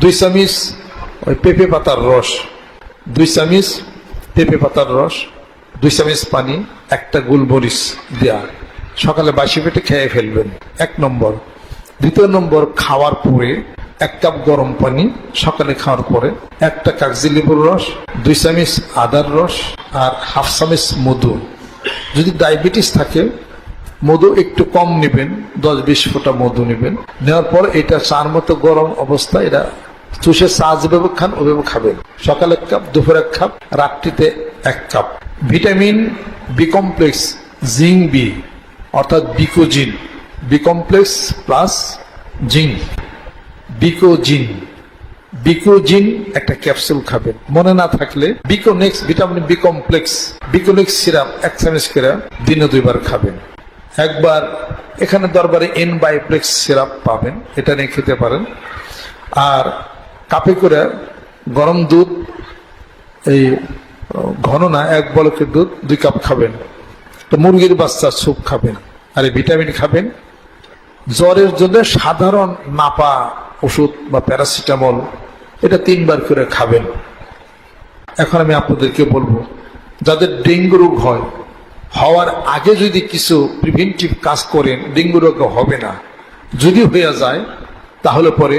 দুই চামিচ, ওই পেঁপে পাতার রস। দুই চামিচ, পেঁপে পাতার রস। দুই চামিচ পানি, একটা গোলমরিচ দেওয়া সকালে বাসি পেটে খেয়ে ফেলবেন। এক নম্বর। দ্বিতীয় নম্বর, খাওয়ার পরে এক কাপ গরম পানি সকালে খাওয়ার পরে একটা কাগজি লেবুর রস, দুই চামিচ আদার রস আর হাফ চামিচ মধু। যদি ডায়াবেটিস থাকে, মধু একটু কম নেবেন, দশ বিশ ফোঁটা মধু নেবেন। নেওয়ার পর এটা চার মতো গরম অবস্থা এটা চুষে চা যেভাবে খান ওভাবে খাবেন সকালে এক কাপ, দুপুর এক কাপ, রাত্রিতে এক cup. Vitamin B complex zinc B, অর্থাৎ Becozinc. B complex plus zinc. Becozinc. Becozinc একটা ক্যাপসুল খাবেন মনে না থাকলে Beconex, vitamin B complex, Beconex syrup, এক চামচ করে দিনে দুইবার খাবেন। একবার এখানে দরবারে এন বায়োপ্লেক্স সিরাপ পাবেন, এটা নিয়ে খেতে পারেন। আর কাপে করে গরম দুধ, এই, ঘন না, এক বলকের দুধ, দুই কাপ খাবেন। তো মুরগির বাচ্চা স্যুপ খাবেন আর এই ভিটামিন খাবেন। জ্বরের জন্য সাধারণ নাপা ওষুধ বা প্যারাসিটামল, এটা তিনবার করে খাবেন। এখন আমি আপনাদেরকে বলব, যাদের ডেঙ্গু রোগ হয়, হওয়ার আগে যদি কিছু প্রিভেন্টিভ কাজ করেন, ডেঙ্গু রোগ হবে না। যদি হয়ে যায়, তাহলে পরে